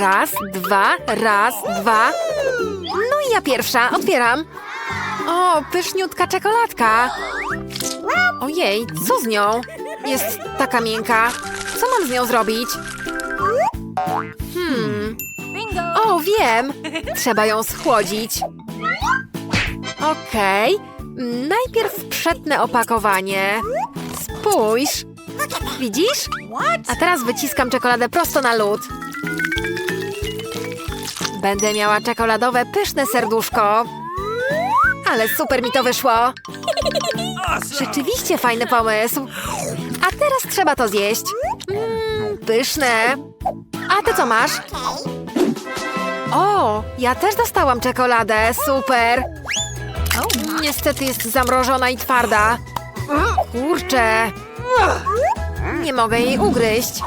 Raz, dwa, raz, dwa. No i ja pierwsza, otwieram. O, pyszniutka czekoladka. Ojej, co z nią? Jest taka miękka. Co mam z nią zrobić? Hmm. O, wiem. Trzeba ją schłodzić. Okej. Najpierw przetnę opakowanie. Spójrz. Widzisz? A teraz wyciskam czekoladę prosto na lód. Będę miała czekoladowe, pyszne serduszko. Ale super mi to wyszło. Rzeczywiście fajny pomysł. A teraz trzeba to zjeść. Mmm, pyszne. A ty co masz? O, ja też dostałam czekoladę. Super. Niestety jest zamrożona i twarda. Kurczę. Nie mogę jej ugryźć.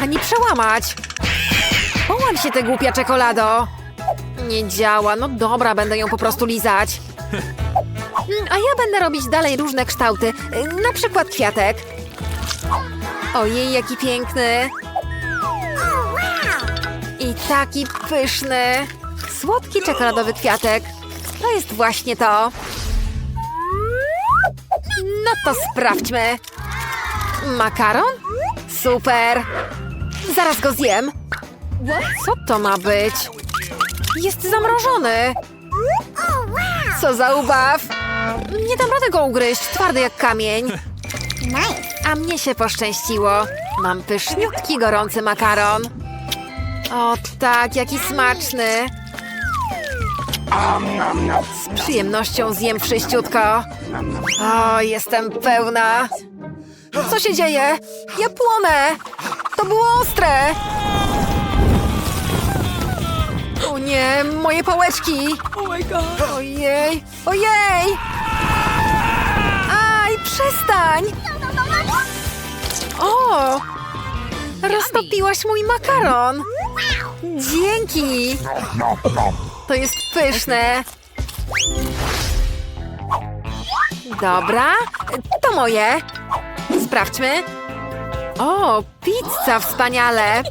Ani przełamać. Połam się, tę głupia czekolado. Nie działa. No dobra, będę ją po prostu lizać. Mm, A ja będę robić dalej różne kształty. Na przykład kwiatek. Ojej, jaki piękny. I taki pyszny. Słodki czekoladowy kwiatek. To jest właśnie to. No to sprawdźmy. Makaron? Super. Zaraz go zjem. Co to ma być? Jest zamrożony. Co za ubaw. Nie dam rady go ugryźć. Twardy jak kamień. A mnie się poszczęściło. Mam pyszniutki, gorący makaron. O tak, jaki smaczny. Z przyjemnością zjem wszyściutko. O, jestem pełna. Co się dzieje? Ja płonę! To było ostre! Nie, moje pałeczki! Ojej, ojej! Aj, przestań! O! Roztopiłaś mój makaron! Dzięki! To jest pyszne! Dobra, to moje. Sprawdźmy. O, pizza, wspaniale.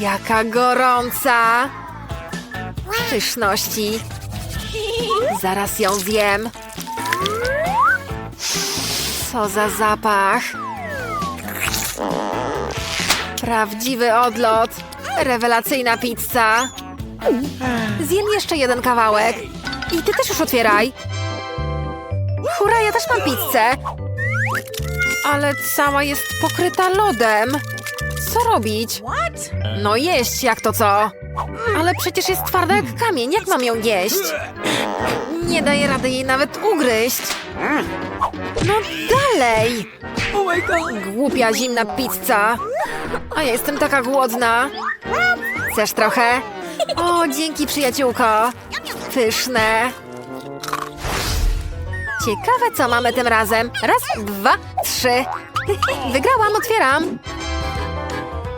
Jaka gorąca. Pyszności. Zaraz ją zjem. Co za zapach. Prawdziwy odlot. Rewelacyjna pizza. Zjem jeszcze jeden kawałek. I ty też już otwieraj. Hurra, ja też mam pizzę. Ale cała jest pokryta lodem. Co robić? No jeść, jak to co? Ale przecież jest twarda jak kamień. Jak mam ją jeść? Nie daję rady jej nawet ugryźć. No dalej! Głupia zimna pizza. A ja jestem taka głodna. Chcesz trochę? O, dzięki przyjaciółko. Pyszne. Ciekawe, co mamy tym razem. Raz, dwa, trzy. Wygrałam, otwieram.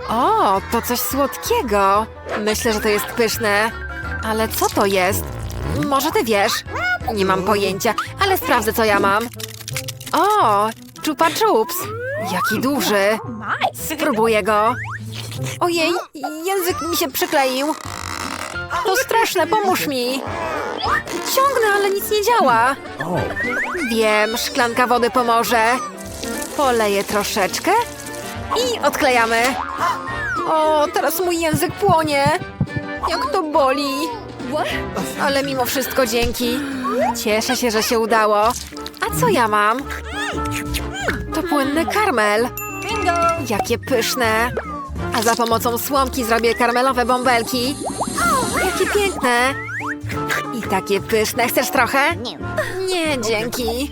O, to coś słodkiego. Myślę, że to jest pyszne. Ale co to jest? Może ty wiesz? Nie mam pojęcia, ale sprawdzę, co ja mam. O, czupa chups. Jaki duży. Spróbuję go. Ojej, język mi się przykleił. To straszne, pomóż mi. Ciągnę, ale nic nie działa. Wiem, szklanka wody pomoże. Poleję troszeczkę i odklejamy. O, teraz mój język płonie. Jak to boli. Ale mimo wszystko dzięki. Cieszę się, że się udało. A co ja mam? To płynny karmel. Jakie pyszne. A za pomocą słomki zrobię karmelowe bąbelki. Jakie piękne. I takie pyszne. Chcesz trochę? Nie, dzięki.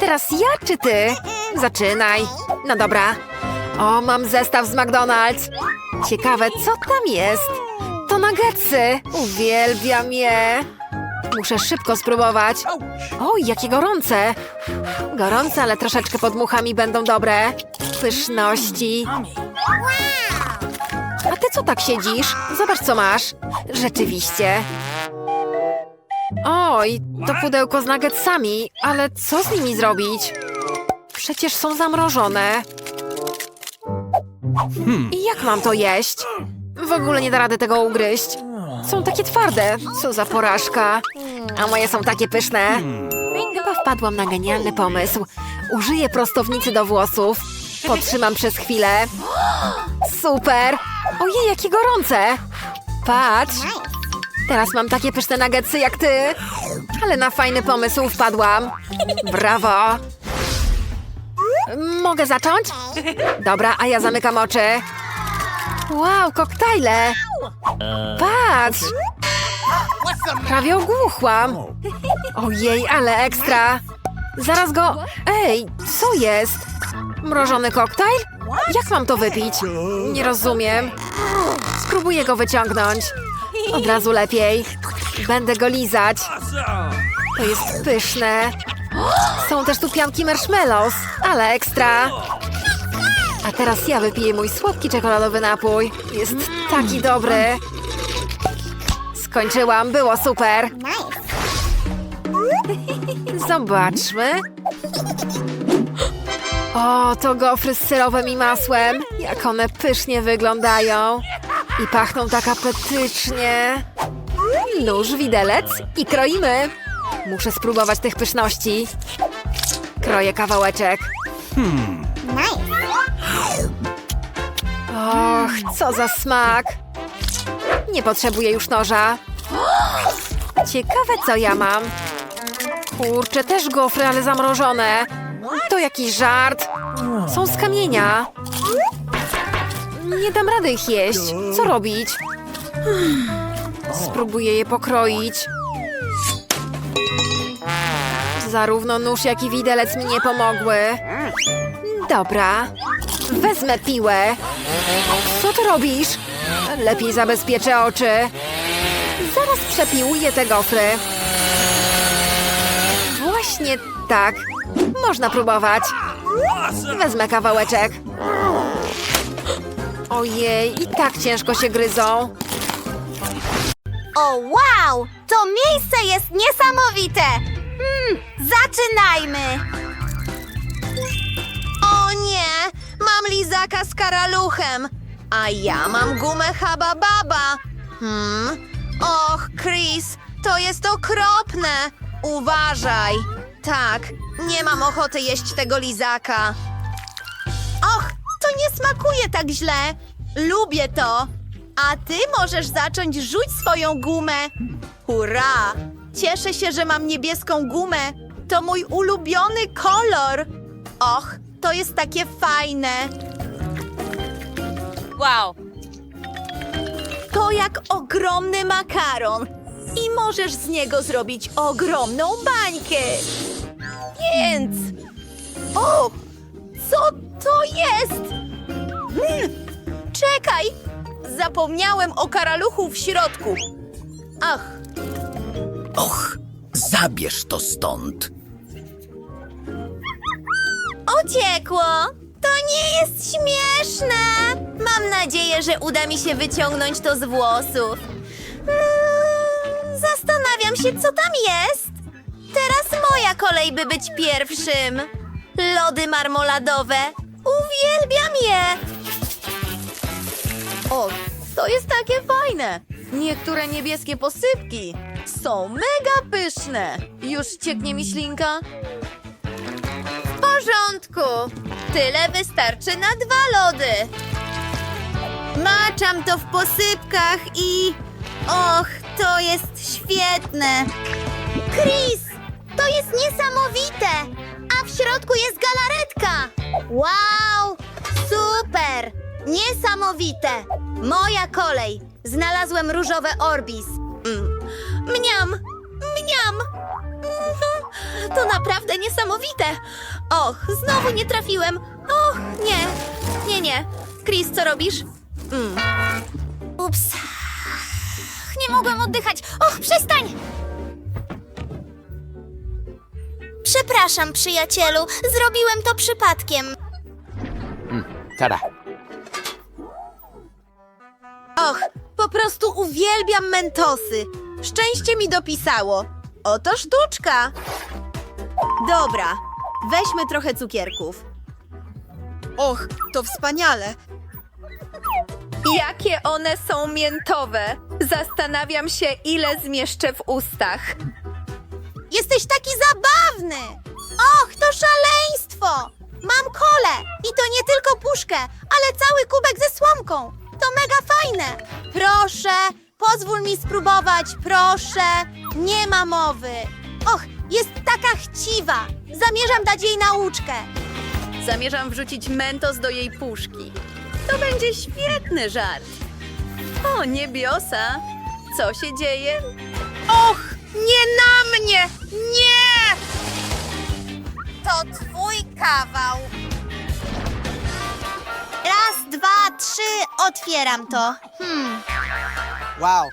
Teraz ja czy ty? Zaczynaj. No dobra. O, mam zestaw z McDonald's. Ciekawe, co tam jest? To nuggetsy. Uwielbiam je. Muszę szybko spróbować. Oj, jakie gorące. Gorące, ale troszeczkę podmuchami będą dobre. Pyszności. A ty co tak siedzisz? Zobacz, co masz. Rzeczywiście. Oj, to pudełko z nuggetsami, ale co z nimi zrobić? Przecież są zamrożone. I jak mam to jeść? W ogóle nie da rady tego ugryźć. Są takie twarde. Co za porażka. A moje są takie pyszne. Chyba wpadłam na genialny pomysł. Użyję prostownicy do włosów. Potrzymam przez chwilę. Super! Ojej, jakie gorące! Patrz! Teraz mam takie pyszne nuggetsy jak ty. Ale na fajny pomysł wpadłam. Brawo! Mogę zacząć? Dobra, a ja zamykam oczy. Wow, koktajle! Patrz! Prawie ogłuchłam. Ojej, ale ekstra! Zaraz go... Ej, co jest? Mrożony koktajl? Jak mam to wypić? Nie rozumiem. Spróbuję go wyciągnąć. Od razu lepiej. Będę go lizać. To jest pyszne. Są też tu pianki marshmallows, ale ekstra. A teraz ja wypiję mój słodki czekoladowy napój. Jest taki dobry. Skończyłam, było super. Zobaczmy. O, to gofry z syrowem i masłem. Jak one pysznie wyglądają. I pachną tak apetycznie. Nóż, widelec i kroimy. Muszę spróbować tych pyszności. Kroję kawałeczek. Och, co za smak. Nie potrzebuję już noża. Ciekawe, co ja mam. Kurczę, też gofry, ale zamrożone. To jakiś żart. Są z kamienia. Nie dam rady ich jeść. Co robić? Spróbuję je pokroić. Zarówno nóż, jak i widelec mi nie pomogły. Dobra. Wezmę piłę. Co ty robisz? Lepiej zabezpieczę oczy. Zaraz przepiłuję te gofry. Właśnie tak. Można próbować. Wezmę kawałeczek. Ojej, i tak ciężko się gryzą. O wow! To miejsce jest niesamowite! Hmm, zaczynajmy! O nie! Mam lizaka z karaluchem! A ja mam gumę Haba Baba! Hmm? Och, Chris, to jest okropne! Uważaj! Tak, nie mam ochoty jeść tego lizaka. Och, to nie smakuje tak źle. Lubię to. A ty możesz zacząć rzuć swoją gumę. Hurra! Cieszę się, że mam niebieską gumę. To mój ulubiony kolor. Och, to jest takie fajne. Wow! To jak ogromny makaron. I możesz z niego zrobić ogromną bańkę. Więc... O! Co to jest? Hmm, czekaj! Zapomniałem o karaluchu w środku. Ach, Och, zabierz to stąd. uciekło! To nie jest śmieszne! Mam nadzieję, że uda mi się wyciągnąć to z włosów. Mm, zastanawiam się, co tam jest. Teraz moja kolej, by być pierwszym. Lody marmoladowe. Uwielbiam je! O, to jest takie fajne. Niektóre niebieskie posypki są mega pyszne. Już cieknie mi ślinka? W porządku. Tyle wystarczy na dwa lody. Maczam to w posypkach i... Och, to jest świetne. Chris, to jest niesamowite. A w środku jest galaretka. Wow. Niesamowite. Moja kolej. Znalazłem różowe Orbis. Mm. Mniam, mniam. Mhm. To naprawdę niesamowite. Och, znowu nie trafiłem. Och, nie. Nie, nie. Chris, co robisz? Mm. Ups. Nie mogłem oddychać. Och, przestań! Przepraszam, przyjacielu. Zrobiłem to przypadkiem. Tada. Och, po prostu uwielbiam mentosy. Szczęście mi dopisało. Oto sztuczka. Dobra, weźmy trochę cukierków. Och, to wspaniale. Jakie one są miętowe. Zastanawiam się, ile zmieszczę w ustach. Jesteś taki zabawny! Och, to szaleństwo! Mam kolę i to nie tylko puszkę, ale cały kubek ze słomką. To mega fajne! Proszę, pozwól mi spróbować, proszę. Nie ma mowy. Och, jest taka chciwa. Zamierzam dać jej nauczkę. Zamierzam wrzucić mentos do jej puszki. To będzie świetny żart. O, niebiosa! Co się dzieje? Och, nie na mnie! Nie! To twój kawał. Raz, dwa, trzy, otwieram to. Hmm. Wow.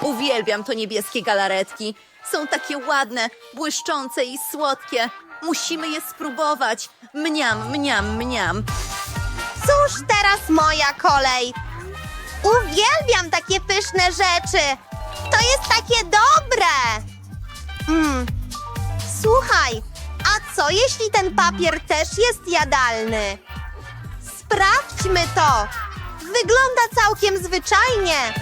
Uwielbiam to niebieskie galaretki. Są takie ładne, błyszczące i słodkie. Musimy je spróbować. Mniam, mniam, mniam. Cóż, teraz moja kolej. Uwielbiam takie pyszne rzeczy. To jest takie dobre. Mm. Słuchaj, a co jeśli ten papier też jest jadalny? Sprawdźmy to. Wygląda całkiem zwyczajnie,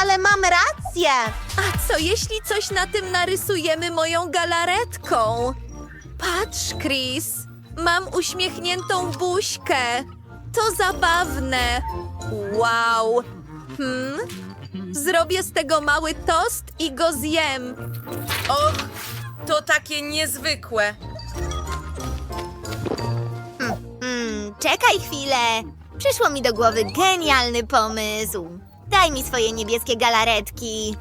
ale mam rację. A co jeśli coś na tym narysujemy moją galaretką? Patrz, Chris. Mam uśmiechniętą buźkę. To zabawne. Wow. Hmm? Zrobię z tego mały tost i go zjem. Och, to takie niezwykłe. Czekaj chwilę. Przyszło mi do głowy genialny pomysł. Daj mi swoje niebieskie galaretki.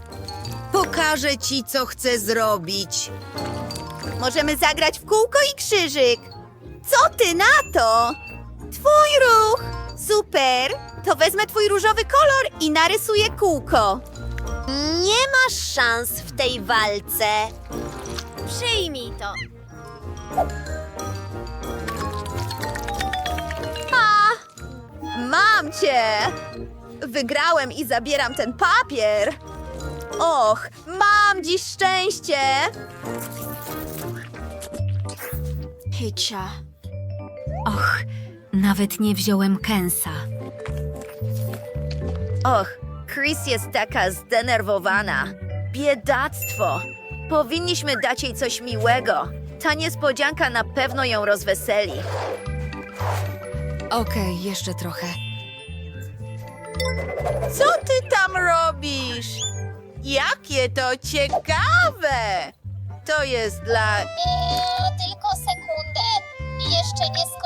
Pokażę ci, co chcę zrobić. Możemy zagrać w kółko i krzyżyk. Co ty na to? Twój ruch! Super! To wezmę twój różowy kolor i narysuję kółko. Nie masz szans w tej walce. Przyjmij to. Mam cię! Wygrałem i zabieram ten papier. Och, mam dziś szczęście! Hycia. Och, nawet nie wziąłem kęsa. Och, Chris jest taka zdenerwowana. Biedactwo! Powinniśmy dać jej coś miłego. Ta niespodzianka na pewno ją rozweseli. Okej, jeszcze trochę. Co ty tam robisz? Jakie to ciekawe! To jest dla... Eee, tylko sekundę. Jeszcze nie skończyłam.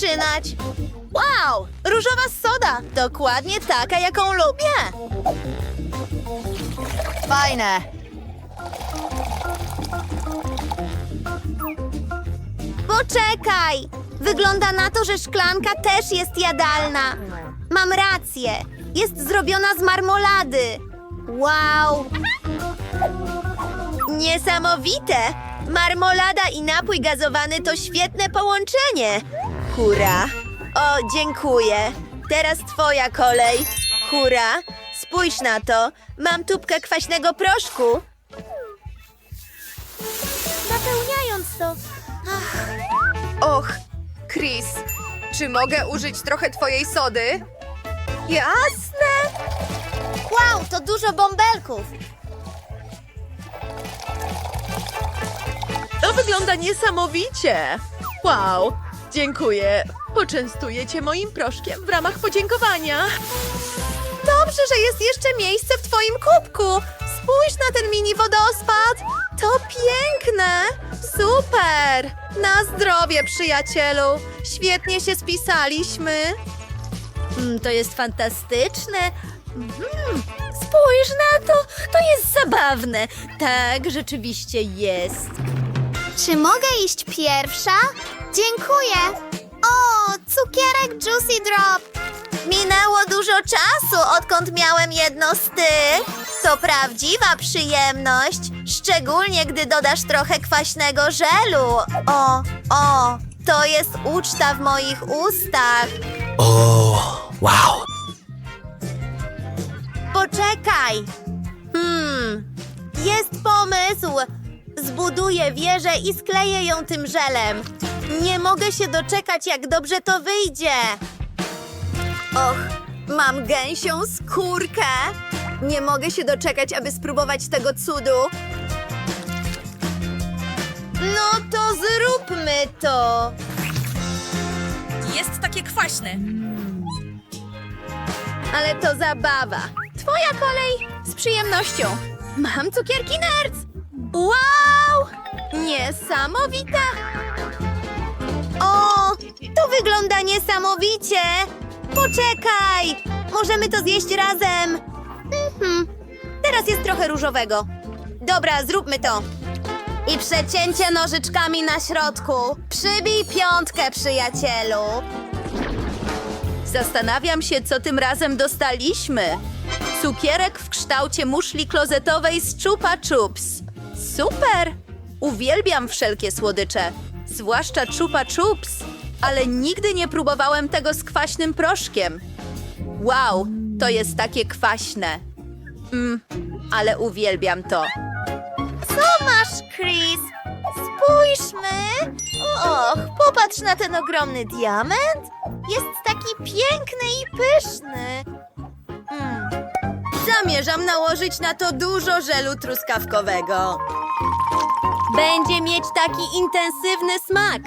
Zaczynać. Wow, różowa soda. Dokładnie taka, jaką lubię. Fajne. Poczekaj. Wygląda na to, że szklanka też jest jadalna. Mam rację. Jest zrobiona z marmolady. Wow. Niesamowite! Marmolada i napój gazowany to świetne połączenie. Hurra! O, dziękuję. Teraz twoja kolej. Hurra! Spójrz na to. Mam tubkę kwaśnego proszku. Napełniając to. Och, Chris, czy mogę użyć trochę twojej sody? Jasne! Wow, to dużo bąbelków. To wygląda niesamowicie! Wow, dziękuję. Poczęstuję cię moim proszkiem w ramach podziękowania. Dobrze, że jest jeszcze miejsce w twoim kubku. Spójrz na ten mini wodospad. To piękne! Super! Na zdrowie, przyjacielu. Świetnie się spisaliśmy. Mm, to jest fantastyczne. Mhm. Spójrz na to, to jest zabawne. Tak, rzeczywiście jest. Czy mogę iść pierwsza? Dziękuję. O, cukierek Juicy Drop. Minęło dużo czasu, odkąd miałem jedno z tych. To prawdziwa przyjemność, szczególnie gdy dodasz trochę kwaśnego żelu. O, o, to jest uczta w moich ustach. O, wow. Poczekaj. Hmm, jest pomysł. Zbuduję wieżę i skleję ją tym żelem. Nie mogę się doczekać, jak dobrze to wyjdzie. Och, mam gęsią skórkę. Nie mogę się doczekać, aby spróbować tego cudu. No to zróbmy to. Jest takie kwaśne. Ale to zabawa. Twoja kolej z przyjemnością. Mam cukierki nerds. Wow! Niesamowite! O, to wygląda niesamowicie! Poczekaj! Możemy to zjeść razem. Mhm. Teraz jest trochę różowego. Dobra, zróbmy to. I przecięcie nożyczkami na środku. Przybij piątkę, przyjacielu. Zastanawiam się, co tym razem dostaliśmy. Cukierek w kształcie muszli klozetowej z Chupa Chups. Super! Uwielbiam wszelkie słodycze, zwłaszcza Chupa Chups, ale nigdy nie próbowałem tego z kwaśnym proszkiem. Wow, to jest takie kwaśne. Mm, ale uwielbiam to. Co masz, Chris? Spójrzmy! Och, popatrz na ten ogromny diament. Jest taki piękny i pyszny. Mm. Zamierzam nałożyć na to dużo żelu truskawkowego. Będzie mieć taki intensywny smak.